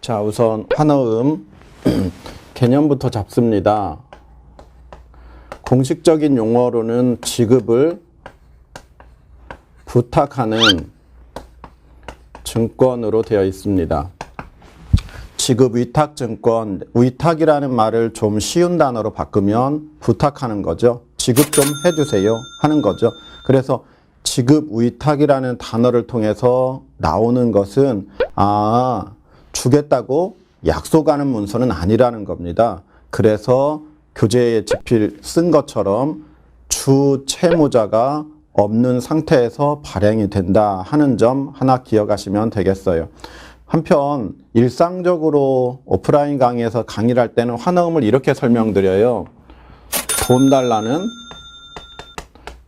자, 우선 환어음 개념부터 잡습니다. 공식적인 용어로는 지급을 부탁하는 증권으로 되어 있습니다. 지급 위탁 증권, 위탁이라는 말을 좀 쉬운 단어로 바꾸면 부탁하는 거죠. 지급 좀 해주세요 하는 거죠. 그래서 지급 위탁이라는 단어를 통해서 나오는 것은 아 주겠다고 약속하는 문서는 아니라는 겁니다. 그래서 교재에 집필 쓴 것처럼 주 채무자가 없는 상태에서 발행이 된다 하는 점 하나 기억하시면 되겠어요. 한편 일상적으로 오프라인 강의에서 강의를 할 때는 환어음을 이렇게 설명드려요. 돈 달라는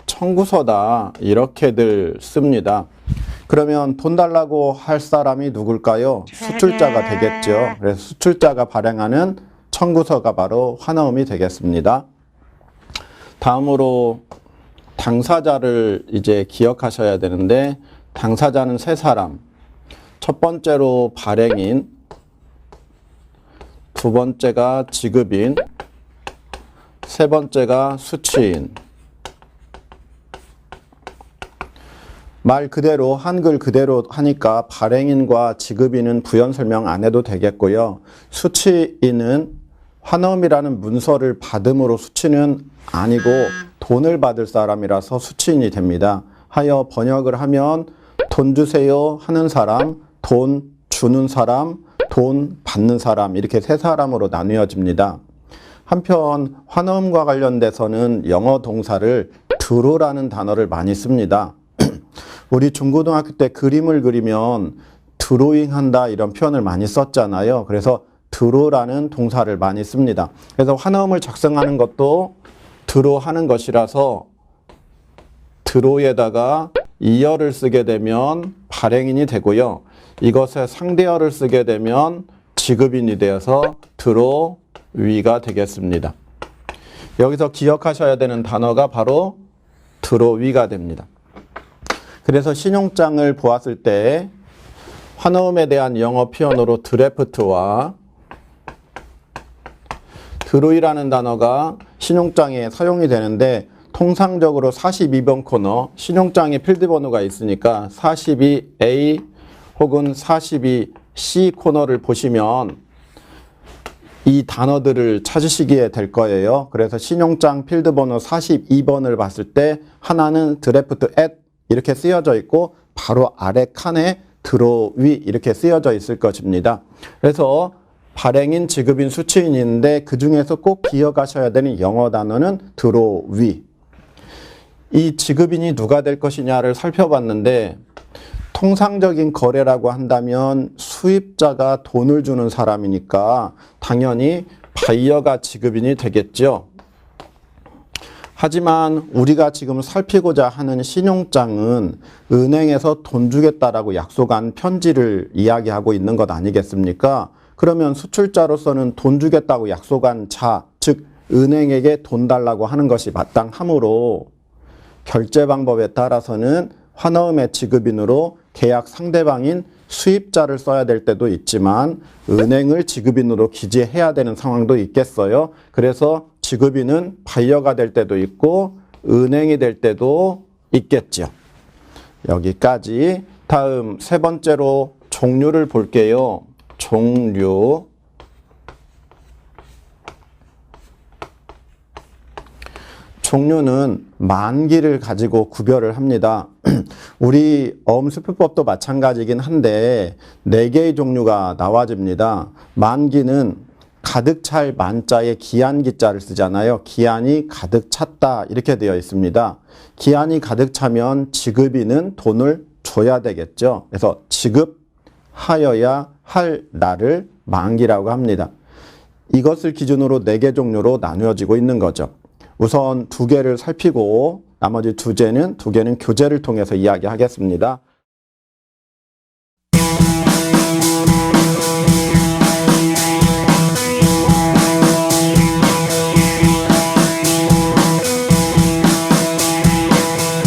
청구서다 이렇게들 씁니다. 그러면 돈 달라고 할 사람이 누굴까요? 수출자가 되겠죠. 그래서 수출자가 발행하는 청구서가 바로 환어음이 되겠습니다. 다음으로 당사자를 이제 기억하셔야 되는데 당사자는 세 사람. 첫 번째로 발행인, 두 번째가 지급인, 세 번째가 수취인. 말 그대로 한글 그대로 하니까 발행인과 지급인은 부연 설명 안 해도 되겠고요. 수취인은 환음이라는 문서를 받음으로 수취는 아니고 돈을 받을 사람이라서 수취인이 됩니다. 하여 번역을 하면 돈 주세요 하는 사람, 돈 주는 사람, 돈 받는 사람 이렇게 세 사람으로 나뉘어집니다. 한편 환음과 관련돼서는 영어 동사를 드로라는 단어를 많이 씁니다. 우리 중고등학교 때 그림을 그리면 드로잉 한다 이런 표현을 많이 썼잖아요. 그래서 드로라는 동사를 많이 씁니다. 그래서 환음을 작성하는 것도 드로 하는 것이라서 드로에다가 이어를 쓰게 되면 발행인이 되고요. 이것에 상대어를 쓰게 되면 지급인이 되어서 드로 위가 되겠습니다. 여기서 기억하셔야 되는 단어가 바로 드로 위가 됩니다. 그래서 신용장을 보았을 때 환어음에 대한 영어 표현으로 드래프트와 드로이라는 단어가 신용장에 사용이 되는데 통상적으로 42번 코너 신용장에 필드 번호가 있으니까 42A 혹은 42C 코너를 보시면 이 단어들을 찾으시게 될 거예요. 그래서 신용장 필드 번호 42번을 봤을 때 하나는 드래프트 at 이렇게 쓰여져 있고 바로 아래 칸에 드로 위 이렇게 쓰여져 있을 것입니다. 그래서 발행인, 지급인, 수취인인데 그 중에서 꼭 기억하셔야 되는 영어 단어는 드로 위. 이 지급인이 누가 될 것이냐를 살펴봤는데 통상적인 거래라고 한다면 수입자가 돈을 주는 사람이니까 당연히 바이어가 지급인이 되겠죠. 하지만 우리가 지금 살피고자 하는 신용장은 은행에서 돈 주겠다라고 약속한 편지를 이야기하고 있는 것 아니겠습니까? 그러면 수출자로서는 돈 주겠다고 약속한 자, 즉 은행에게 돈 달라고 하는 것이 마땅하므로 결제 방법에 따라서는 환어음의 지급인으로 계약 상대방인 수입자를 써야 될 때도 있지만 은행을 지급인으로 기재해야 되는 상황도 있겠어요. 그래서 지급인은 바이어가 될 때도 있고 은행이 될 때도 있겠죠. 여기까지 다음 세 번째로 종류를 볼게요. 종류 종류는 만기를 가지고 구별을 합니다. 우리 어음수표법도 마찬가지긴 한데 네 개의 종류가 나와집니다. 만기는 가득 찰 만자에 기한기자를 쓰잖아요. 기한이 가득 찼다 이렇게 되어 있습니다. 기한이 가득 차면 지급인은 돈을 줘야 되겠죠. 그래서 지급하여야 할 날을 만기라고 합니다. 이것을 기준으로 네개 종류로 나누어지고 있는 거죠. 우선 두 개를 살피고 나머지 두 개는 두 개는 교재를 통해서 이야기하겠습니다.